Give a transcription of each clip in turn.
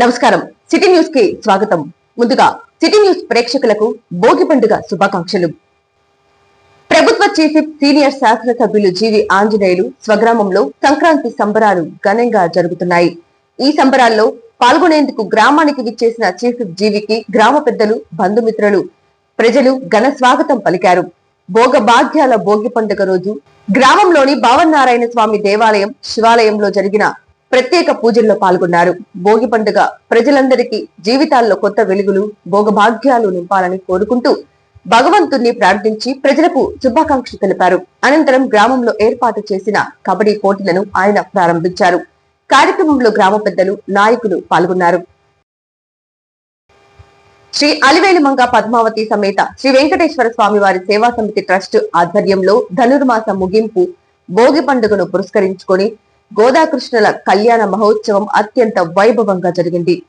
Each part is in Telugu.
నమస్కారం. సిటీ న్యూస్కి స్వాగతం. ముందుగా సిటీ న్యూస్ ప్రేక్షకులకు భోగి పండుగ శుభాకాంక్షలు. ప్రభుత్వ చీఫ్ సీనియర్ సీనియర్ శాసనసభ్యులు జీవి ఆంజనేయులు స్వగ్రామంలో సంక్రాంతి సంబరాలు ఘనంగా జరుగుతున్నాయి. ఈ సంబరాల్లో పాల్గొనేందుకు గ్రామానికి విచ్చేసిన చీఫ్ జీవికి గ్రామ పెద్దలు బంధుమిత్రులు ప్రజలు ఘన స్వాగతం పలికారు. భోగ భాగ్యాల భోగి పండుగ రోజు గ్రామంలోని భావనారాయణ స్వామి దేవాలయం శివాలయంలో జరిగిన ప్రత్యేక పూజల్లో పాల్గొన్నారు. భోగి పండుగ ప్రజలందరికీ జీవితాల్లో కొత్త వెలుగులు భోగభాగ్యాలు నింపాలని కోరుకుంటూ భగవంతుణ్ణి ప్రార్థించి ప్రజలకు శుభాకాంక్షలు తెలిపారు. అనంతరం గ్రామంలో ఏర్పాటు చేసిన కబడ్డీ పోటీలను ఆయన ప్రారంభించారు. కార్యక్రమంలో గ్రామ పెద్దలు నాయకులు పాల్గొన్నారు. శ్రీ అలివేలిమంగ పద్మావతి సమేత శ్రీ వెంకటేశ్వర స్వామి వారి సేవా సమితి ట్రస్ట్ ఆధ్వర్యంలో ధనుర్మాస ముగింపు భోగి పండుగను పురస్కరించుకొని గోదాకృష్ణుల కళ్యాణ మహోత్సవం అత్యంత వైభవంగా జరిగింది.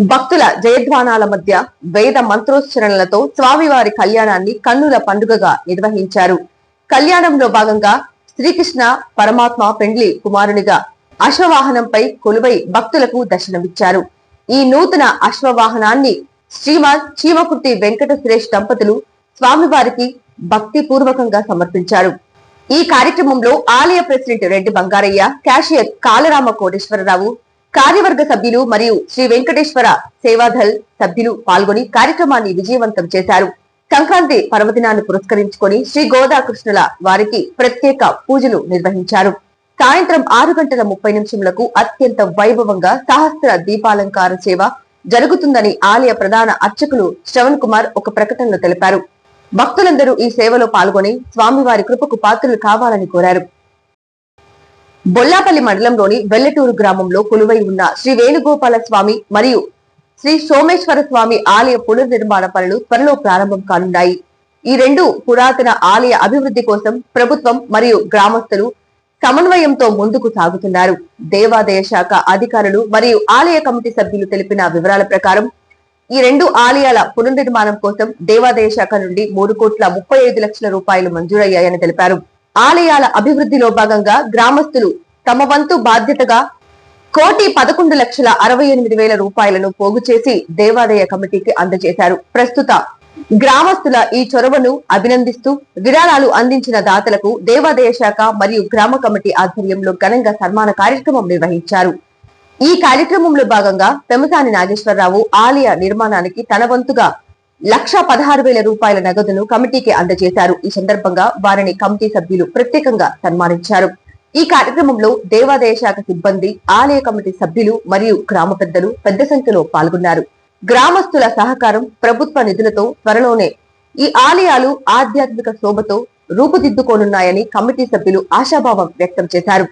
భక్తుల జయధ్వానాల మధ్య వేద మంత్రోచ్చరణలతో స్వామివారి కళ్యాణాన్ని కన్నుల పండుగగా నిర్వహించారు. కళ్యాణంలో భాగంగా శ్రీకృష్ణ పరమాత్మ పెండ్లి కుమారునిగా అశ్వవాహనంపై కొలువై భక్తులకు దర్శనమిచ్చారు. ఈ నూతన అశ్వవాహనాన్ని శ్రీమాన్ చీమకుర్తి వెంకట సురేష్ దంపతులు స్వామివారికి భక్తి పూర్వకంగా సమర్పించారు. ఈ కార్యక్రమంలో ఆలయ ప్రెసిడెంట్ రెడ్డి బంగారయ్య క్యాషియర్ కాలరామ కోటేశ్వరరావు కార్యవర్గ సభ్యులు మరియు శ్రీ వెంకటేశ్వర సేవాదల్ సభ్యులు పాల్గొని కార్యక్రమాన్ని విజయవంతం చేశారు. సంక్రాంతి పర్వదినాన్ని పురస్కరించుకొని శ్రీ గోదాకృష్ణుల వారికి ప్రత్యేక పూజలు నిర్వహించారు. సాయంత్రం ఆరు గంటల ముప్పై నిమిషములకు అత్యంత వైభవంగా సహస్ర దీపాలంకార సేవ జరుగుతుందని ఆలయ ప్రధాన అర్చకులు శ్రవణ్ కుమార్ ఒక ప్రకటనలో తెలిపారు. భక్తులందరూ ఈ సేవలో పాల్గొని స్వామివారి కృపకు పాత్రలు కావాలని కోరారు. బొల్లాపల్లి మండలంలోని వెల్లటూరు గ్రామంలో కొలువై ఉన్న శ్రీ వేణుగోపాల స్వామి మరియు శ్రీ సోమేశ్వర స్వామి ఆలయ పునర్నిర్మాణ పనులు త్వరలో ప్రారంభం కానున్నాయి. ఈ రెండు పురాతన ఆలయ అభివృద్ధి కోసం ప్రభుత్వం మరియు గ్రామస్తులు సమన్వయంతో ముందుకు సాగుతున్నారు. దేవాదాయ శాఖ అధికారులు మరియు ఆలయ కమిటీ సభ్యులు తెలిపిన వివరాల ప్రకారం ఈ రెండు ఆలయాల పునర్నిర్మాణం కోసం దేవాదాయ శాఖ నుండి మూడు కోట్ల ముప్పై ఐదు లక్షల రూపాయలు మంజూరయ్యాయని తెలిపారు. ఆలయాల అభివృద్ధిలో భాగంగా గ్రామస్తులు తమ వంతు బాధ్యతగా కోటి పదకొండు లక్షల అరవై ఎనిమిది వేల రూపాయలను పోగు చేసి దేవాదాయ కమిటీకి అందజేశారు. ప్రస్తుత గ్రామస్తుల ఈ చొరవను అభినందిస్తూ విరాళాలు అందించిన దాతలకు దేవాదాయ శాఖ మరియు గ్రామ కమిటీ ఆధ్వర్యంలో ఘనంగా సన్మాన కార్యక్రమం నిర్వహించారు. ఈ కార్యక్రమంలో భాగంగా పెమసాని నాగేశ్వరరావు ఆలయ నిర్మాణానికి తన వంతుగా లక్ష పదహారు వేల రూపాయల నగదును కమిటీకి అందజేశారు. ఈ సందర్భంగా వారిని కమిటీ సభ్యులు ప్రత్యేకంగా సన్మానించారు. ఈ కార్యక్రమంలో దేవాదాయ శాఖ సిబ్బంది ఆలయ కమిటీ సభ్యులు మరియు గ్రామ పెద్దలు పెద్ద సంఖ్యలో పాల్గొన్నారు. గ్రామస్తుల సహకారం ప్రభుత్వ నిధులతో త్వరలోనే ఈ ఆలయాలు ఆధ్యాత్మిక శోభతో రూపుదిద్దుకోనున్నాయని కమిటీ సభ్యులు ఆశాభావం వ్యక్తం చేశారు.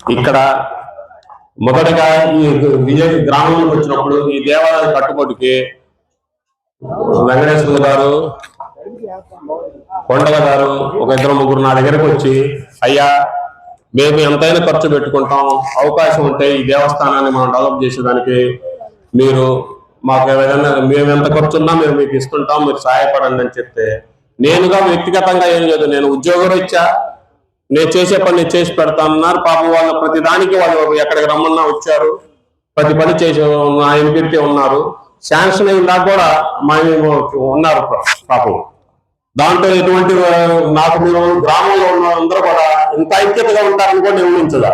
ఇక్కడ మొదటగా ఈ విజయ గ్రామంలోకి వచ్చినప్పుడు ఈ దేవాలయ కట్టుబడికి వెంకటేశ్వర గారు కొండగ గారు ఒక ఇద్దరు ముగ్గురు నా దగ్గరకు వచ్చి అయ్యా మేము ఎంతైనా ఖర్చు పెట్టుకుంటాం అవకాశం ఉంటే ఈ దేవస్థానాన్ని మనం డెవలప్ చేసేదానికి మీరు మాకు ఏదైనా మేము ఎంత ఖర్చు ఉన్నా మేము మీకు ఇస్తుంటాం మీరు సహాయపడండి అని చెప్తే నేనుగా వ్యక్తిగతంగా ఏం లేదు నేను ఉద్యోగం ఇచ్చా నేను చేసే పని నేను చేసి పెడతానన్నారు పాపం వాళ్ళు ప్రతి దానికి వాళ్ళు ఎక్కడికి రమ్మన్నా వచ్చారు. ప్రతి పని చేసి ఆయన పెడితే ఉన్నారు. శాంక్షన్ అయిన దాకా కూడా మా ఉన్నారు పాపం. దాంట్లో ఎటువంటి నాకు మీరు గ్రామంలో ఉన్న అందరూ కూడా ఇంత ఐక్యతగా ఉంటారని కూడా నేను ఊహించదా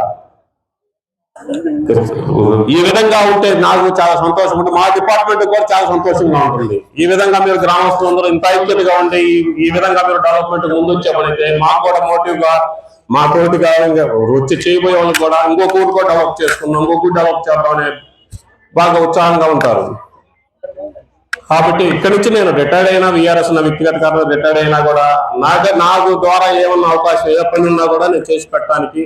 ఈ విధంగా ఉంటే నాకు చాలా సంతోషం ఉంటుంది. మా డిపార్ట్మెంట్ కూడా చాలా సంతోషంగా ఉంటుంది. ఈ విధంగా మీరు గ్రామస్తులందరూ ఇంత ఐక్యతగా ఉండి ఈ- విధంగా మీరు డెవలప్మెంట్ ముందు వచ్చామని మాకు కూడా మోటివ్గా మా తోటిగా ఇంకా వచ్చి చేయబోయే వాళ్ళు కూడా ఇంకో ఊరు కూడా డెవలప్ చేసుకున్నాం ఇంకొక డెవలప్ చేద్దాం అనే బాగా ఉత్సాహంగా ఉంటారు. కాబట్టి ఇక్కడి నుంచి నేను రిటైర్డ్ అయినా విఆర్ఎస్ నా వ్యక్తిగత కారణం రిటైర్డ్ అయినా కూడా నాకు నాకు ద్వారా ఏమన్నా అవకాశం ఏ పని ఉన్నా కూడా నేను చేసి పెట్టడానికి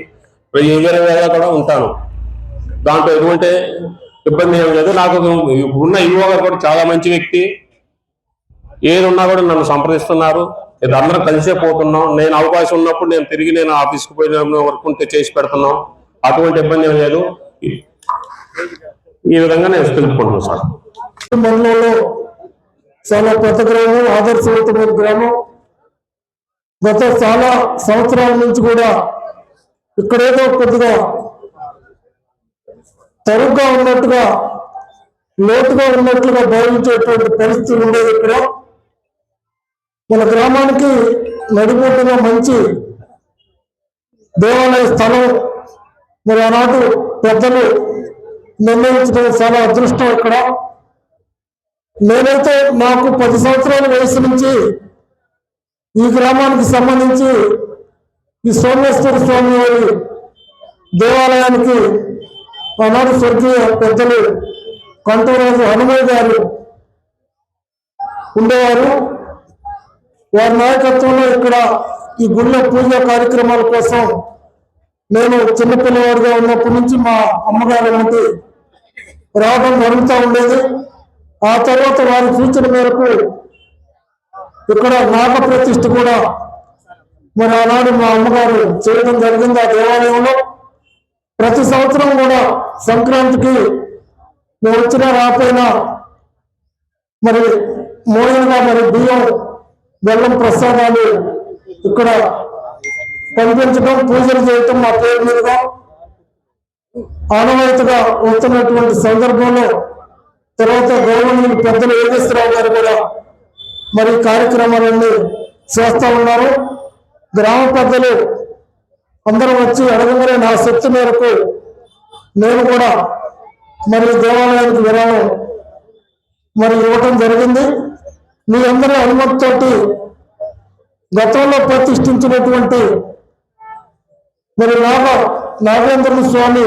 వేరే కూడా ఉంటాను. దాంట్లో ఎటువంటి ఇబ్బంది ఏం లేదు. నాకు ఉన్న ఈవో కూడా చాలా మంచి వ్యక్తి. ఏది ఉన్నా కూడా నన్ను సంప్రదిస్తున్నారు. ఇది అందరం కలిసే పోతున్నాం. నేను అవకాశం ఉన్నప్పుడు నేను తిరిగి నేను ఆఫీస్కి పోయిన వర్క్ ఉంటే చేసి పెడుతున్నాం. అటువంటి ఇబ్బంది ఏం లేదు. ఈ- విధంగా నేను తెలుపుకుంటున్నాను సార్. మరణంలో చాలా కొత్త గ్రామం ఆదర్శవంతమైన గ్రామం. గత చాలా సంవత్సరాల నుంచి కూడా ఇక్కడేదో కొద్దిగా తరుగ్గా ఉన్నట్టుగా లోతుగా ఉన్నట్లుగా భావించేటువంటి పరిస్థితులు ఉండేది ఇక్కడ. మన గ్రామానికి నడిపోతున్న మంచి దేవాలయ స్థలం మరి ఆనాడు పెద్దలు నిర్ణయించడం చాలా అదృష్టం ఇక్కడ. నేనైతే నాకు పది సంవత్సరాల వయసు నుంచి ఈ గ్రామానికి సంబంధించి ఈ సోమేశ్వర స్వామి వారి దేవాలయానికి ఆనాడు స్వర్గీయ పెద్దలు కంటూరాజు హనుమయ్య గారు ఉండేవారు. వారి నాయకత్వంలో ఇక్కడ ఈ గుళ్ళ పూజ కార్యక్రమాల కోసం నేను చిన్నపిల్లవాడిగా ఉన్నప్పటి నుంచి మా అమ్మగారు వంటి రావడం జరుగుతూ ఉండేది. ఆ తర్వాత వారి సూచన మేరకు ఇక్కడ నాగప్రతిష్ఠ కూడా మరి ఆనాడు మా అమ్మగారు చేయడం జరిగింది. ఆ దేవాలయంలో ప్రతి సంవత్సరం కూడా సంక్రాంతికి మేము వచ్చినా రాకపోయినా మరి మూలంగా మరి బియ్యం బెల్లం ప్రసాదాలు ఇక్కడ పంపించడం పూజలు చేయటం మా పేరు మీదుగా ఆనవాయితీగా వస్తున్నటువంటి సందర్భంలో తర్వాత గౌరవనీయులు పెద్దలు యోగేశ్వరరావు గారు కూడా మరి కార్యక్రమాలన్నీ చేస్తూ ఉన్నారు. గ్రామ పెద్దలు అందరూ వచ్చి అడగగానే నా శక్తి మేరకు నేను కూడా మరి దేవాలయానికి విరాళం మరి ఇవ్వటం జరిగింది. మీ అందరి అనుమతితోటి గతంలో ప్రతిష్ఠించినటువంటి మరి నాగ నాగేంద్ర స్వామి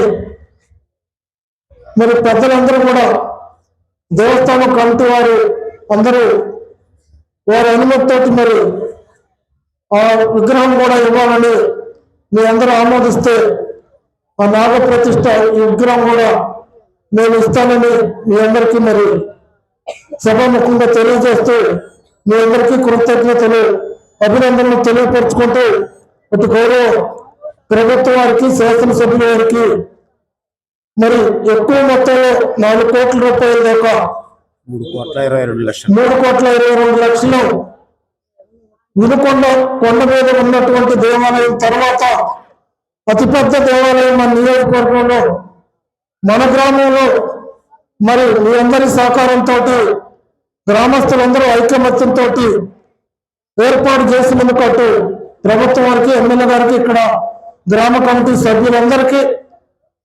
మరి పెద్దలందరూ కూడా దేవస్థానం కమిటీ వారు అందరూ వారి అనుమతితోటి మరి ఆ విగ్రహం కూడా ఇవ్వాలని మీ అందరూ ఆమోదిస్తే ఆ నాగ ప్రతిష్ట ఈ విగ్రహం కూడా నేను ఇస్తానని మీ అందరికీ మరి సభాముఖంగా తెలియజేస్తూ మీ అందరికీ కృతజ్ఞతలు అభినందనలు తెలియపరుచుకుంటూ ఇటు గౌరవ ప్రభుత్వ వారికి శాసనసభ్యుల వారికి మరి ఎక్కువ మొత్తంలో నాలుగు కోట్ల రూపాయల దాకా మూడు కోట్ల ఇరవై రెండు లక్షలు. మూడు కోట్ల ఇరవై రెండు లక్షలు వినుకొండ కొండ మీద ఉన్నటువంటి దేవాలయం తర్వాత అతిపెద్ద దేవాలయం మన నియోజకవర్గంలో మన గ్రామంలో మరి మీ అందరి సహకారంతో గ్రామస్తులందరూ ఐకమత్యంతో ఏర్పాటు చేసినందుకు అటు ప్రభుత్వం వారికి ఎమ్మెల్యే గారికి ఇక్కడ గ్రామ కమిటీ సభ్యులందరికీ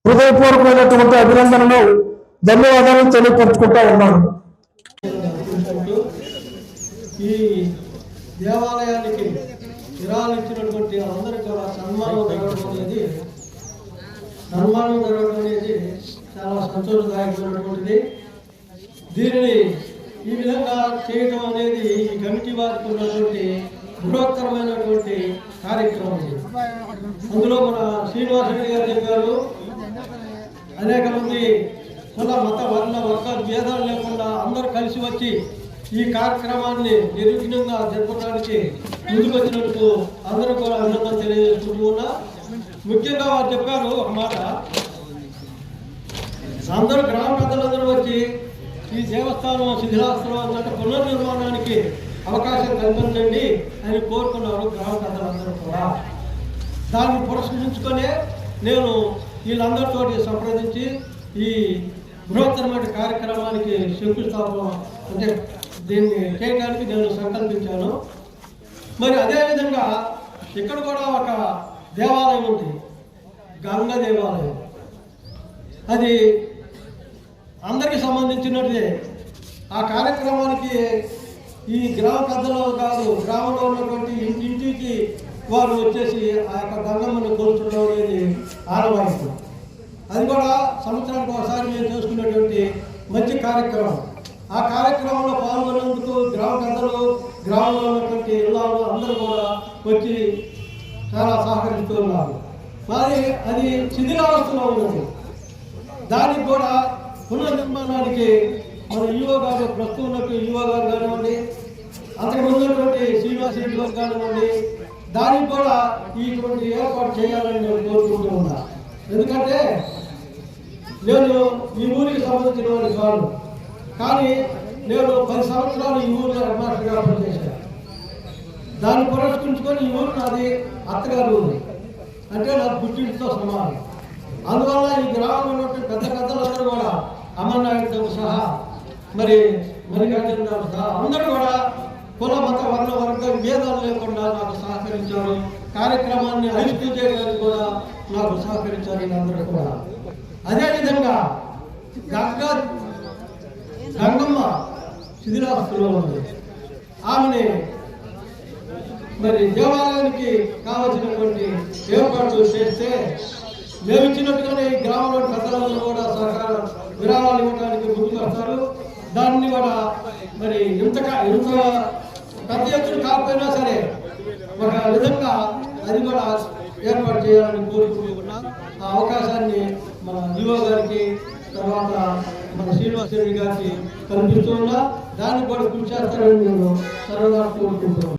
హృదయపూర్వకమైనటువంటి అభినందనలు ధన్యవాదాలు తెలియపరుచుకుంటా ఉన్నాను. ఈ దేవాలయానికి అందరికీ కూడా సన్మానం జరగడం అనేది సన్మానం జరగడం అనేది చాలా సంతోషదాయకమైనటువంటిది. దీనిని ఈ విధంగా చేయటం అనేది ఈ కమిటీ వారికి ఉన్నటువంటి బృహత్తరమైనటువంటి కార్యక్రమం. అందులో మన శ్రీనివాస రెడ్డి గారు చెప్పారు అనేక మంది కుల మత వర్ణ వర్గ భేదాలు లేకుండా అందరూ కలిసి వచ్చి ఈ కార్యక్రమాన్ని నిర్విఘ్నంగా జరపడానికి ముందుకొచ్చినందుకు అందరూ కూడా అభినందన తెలియజేసుకుంటూ ఉన్నా. ముఖ్యంగా వారు చెప్పారు ఒక మాట. అందరూ గ్రామ పెద్దలందరూ వచ్చి ఈ దేవస్థానం శిథిలాస్త్రం అన్నట్టు పునర్నిర్మాణానికి అవకాశం కల్పించండి అని కోరుకున్నారు గ్రామ పెద్దలందరూ కూడా. దాన్ని పురస్కరించుకొని నేను వీళ్ళందరితో సంప్రదించి ఈ బృహత్తరమైన కార్యక్రమానికి శంకుస్థాపన అంటే దీన్ని చేయడానికి నేను సంకల్పించాను. మరి అదేవిధంగా ఇక్కడ కూడా ఒక దేవాలయం ఉంది గంగ దేవాలయం. అది అందరికీ సంబంధించినది. ఆ కార్యక్రమానికి ఈ గ్రామ పెద్దలు కాదు గ్రామంలో ఉన్నటువంటి ఇంటింటికి వారు వచ్చేసి ఆ యొక్క గంగమ్మని కోల్చడం అనేది ఆనవాయితీ. అది కూడా సంవత్సరానికి ఒకసారి మేము చేసుకునేటువంటి మంచి కార్యక్రమం. ఆ కార్యక్రమంలో పాల్గొనేందుకు గ్రామ పెద్దలు గ్రామంలో ఉన్నటువంటి ఇళ్ళాలు అందరూ కూడా వచ్చి చాలా సహకరిస్తూ ఉన్నారు. మరి అది శిథిలావస్థలో ఉన్నది. దానికి కూడా పునర్నిర్మాణానికి మన యువ గారు ప్రస్తుతం ఉన్నట్టు యువ గారు కానివ్వండి అంతకు ఉన్నటువంటి శ్రీనివాస రెడ్డి గారు కానివ్వండి దానికి కూడా ఇటువంటి ఏర్పాటు చేయాలని నేను కోరుకుంటూ ఉన్నా. ఎందుకంటే నేను ఈ ఊరికి సంబంధించిన వాడిని కాదు. కానీ నేను పది సంవత్సరాలు ఈ ఊరిలో హెడ్మాస్టర్గా పనిచేశాను. దాన్ని పురస్కరించుకొని ఈ ఊరు నాది అత్తగారు ఊరు. అంటే నాకు పుట్టింటితో సమానం. అందువల్ల ఈ గ్రామంలో ఉన్నటువంటి పెద్ద పెద్దలందరూ కూడా అమర్నాయుడు సహా మరి మల్లికార్జున గారు సహా అందరూ కూడా కుల మత వర్ణ వర్గ భేదాలు లేకుండా నాకు సహకరించారు. కార్యక్రమాన్ని అభివృద్ధి చేయడానికి కూడా నాకు సహకరించారు వీళ్ళందరూ కూడా. అదేవిధంగా గంగా గంగమ్మ శిథిలాస్తులో ఉంది. ఆమెని మరి దేవాలయానికి కావలసినటువంటి ఏర్పాట్లు చేస్తే మేము ఇచ్చినట్టుగానే ఈ గ్రామంలో ప్రజలందరూ కూడా సహకార విరాళాలు ఇవ్వడానికి ముందుకు వస్తారు. దాన్ని కూడా మరి ఇంత ఇంత పెద్ద ఎత్తున కాకపోయినా సరే ఒక విధంగా అది కూడా ఏర్పాటు చేయాలని కోరుకుంటున్నా. ఆ అవకాశాన్ని మన యువ గారికి తర్వాత మన శ్రీనివాస రెడ్డి గారికి కల్పిస్తున్నా దాన్ని కూడా కృషి చేస్తారని నేను సరదా కోరుకుంటున్నాను.